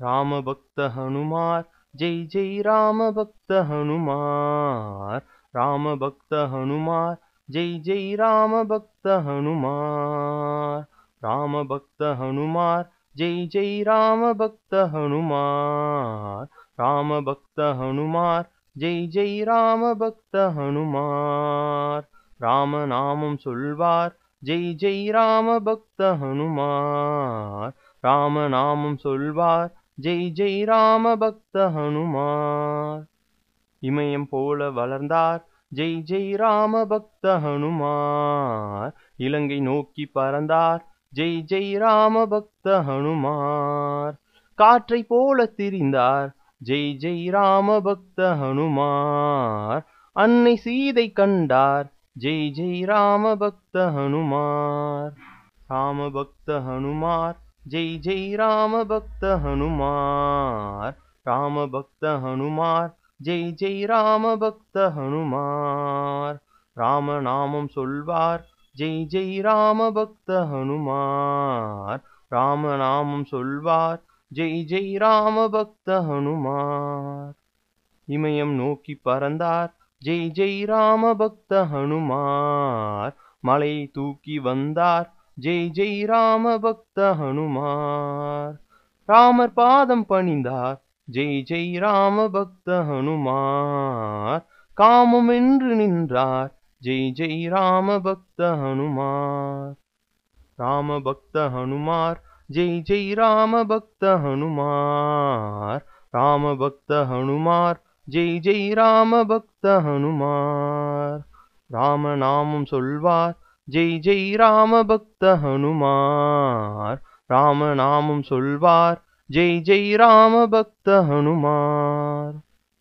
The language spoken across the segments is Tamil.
ராம பக்த ஹனுமார் ஜெய் ஜெய் ராம பக்த ஹனுமார் ராம பக்த ஹனுமார் ஜெய் ஜெய் ராம பக்த ஹனுமார் ராம பக்த ஹனுமார் ஜெய் ஜெய் ராம பக்த ஹனுமார் ராம பக்த ஹனுமார் ஜெய் ஜெய் ராம பக்த ஹனுமார் ராம நாமம் சொல்வார் ஜெய் ஜெய் ராம பக்த ஹனுமார் ராம நாமம் சொல்வார் ஜெய் ஜெய் ராம பக்த ஹனுமார். இமயம் போல வளர்ந்தார். ஜெய் ஜெய் ராம பக்த ஹனுமார். இலங்கை நோக்கி பறந்தார். ஜெய் ஜெய் ராம பக்த ஹனுமார். காற்றை போல திரிந்தார். ஜெய் ஜெய் ராம பக்த ஹனுமார். அன்னை சீதை கண்டார். ஜெய் ஜெய் ராம பக்த ஹனுமார். ராம பக்த ஹனுமார். ஜெய் ஜெய் ராம பக்த ஹனுமார் ராம பக்த ஹனுமார் ஜெய் ஜெய் ராம பக்த ஹனுமார். ராம நாமம் சொல்வார் ஜெய் ஜெய் ராம பக்த ஹனுமார். ராம நாமம் சொல்வார் ஜெய் ஜெய் ராம பக்த ஹனுமார். இமயம் நோக்கி பறந்தார் ஜெய் ஜெய் ராம பக்த ஹனுமார். மலையை தூக்கி வந்தார் ஜெய் ஜெய் ராம பக்த ஹனுமார். ராமர் பாதம் பணிந்தார். ஜெய் ஜெய் ராம பக்த ஹனுமார். காமம் என்று நின்றார். ஜெய் ஜெய் ராம பக்த ஹனுமார். ராம பக்த ஹனுமார். ஜெய் ஜெய் ராம பக்த ஹனுமார். ராம பக்த ஹனுமார். ஜெய் ஜெய் ராம பக்த ஹனுமார். ராம நாமம் சொல்வார். ஜெய் ஜெய் ராம பக்த ஹனுமார். ராம நாமம் சொல்வார். ஜெய் ஜெய் ராம பக்த ஹனுமார்.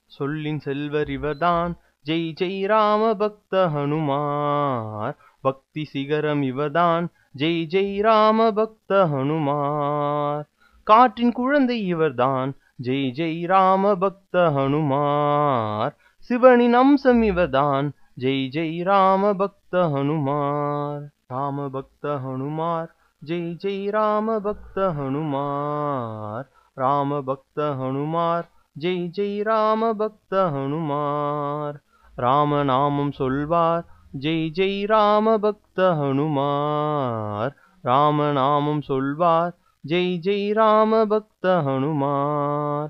சொல்லின் செல்வர் இவர்தான். ஜெய் ஜெய் ராம பக்த ஹனுமார். பக்தி சிகரம் இவர்தான். ஜெய் ஜெய் ராம பக்த ஹனுமார். காற்றின் குழந்தை இவர்தான். ஜெய் ஜெய் ராம பக்த ஹனுமார். சிவனின் அம்சம் இவர்தான். ஜெய் ஜெய் ராம பக்த ஹனுமார். ராம பக்த ஹனுமார். ஜெய் ஜெய் ராம பக்த ஹனுமார். ராம பக்த ஹனுமார். ஜெய் ஜெய் ராம பக்த ஹனுமார். ராம நாமம் சொல்வார். ஜெய் ஜெய் ராம பக்த ஹனுமார். ராம நாமம் சொல்வார். ஜெய் ஜெய் ராம பக்த ஹனுமார்.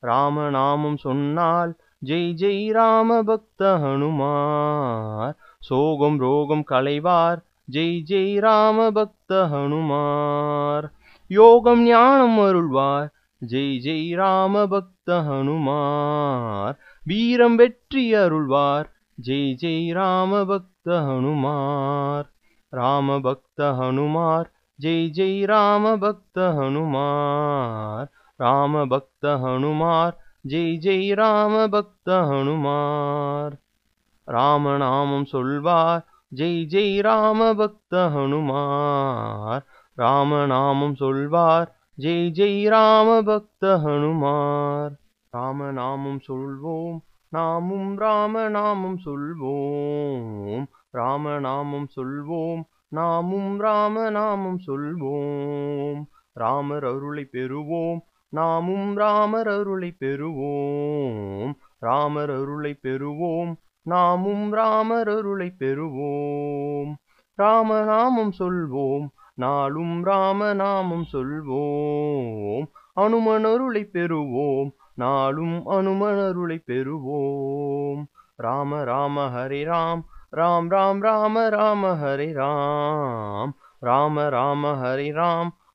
ராம நாமம் சொன்னால் ஜெய் ஜெய் ராம பக்த ஹனுமார். சோகம் ரோகம் களைவார். ஜெய் ஜெய் ராம பக்த ஹனுமார். யோகம் ஞானம் அருள்வார். ஜெய் ஜெய் ராம பக்த ஹனுமார். வீரம் வெற்றி அருள்வார். ஜெய் ஜெய் ராம பக்த ஹனுமார். ராம பக்த ஹனுமார். ஜெய் ஜெய் ராம பக்த ஹனுமார். ராம பக்த ஹனுமார். ஜெய் ஜெய் ராம பக்த ஹனுமார். ராம நாமம் சொல்வார் ஜெய் ஜெய் ராம பக்த ஹனுமார். ராம நாமம் சொல்வார் ஜெய் ஜெய் ராம பக்த ஹனுமார். ராம நாமம் சொல்வோம் நாமும் ராம நாமம் சொல்வோம். ராம நாமம் சொல்வோம் நாமும் ராம நாமம் சொல்வோம். ராமர் அருளை பெறுவோம் நாமும் ராமர் அருளை பெறுவோம். ராமர் அருளை பெறுவோம். நாமும் ராமர் அருளை பெறுவோம். ராமநாமம் சொல்வோம். நாளும் ராமநாமம் சொல்வோம். அனுமன் அருளை பெறுவோம். நாளும் அனுமன் அருளை பெறுவோம். ராம ராம ஹரி ராம். ராம் ராம் ராம ராம ஹரி ராம். ராம ராம ஹரி ராம்.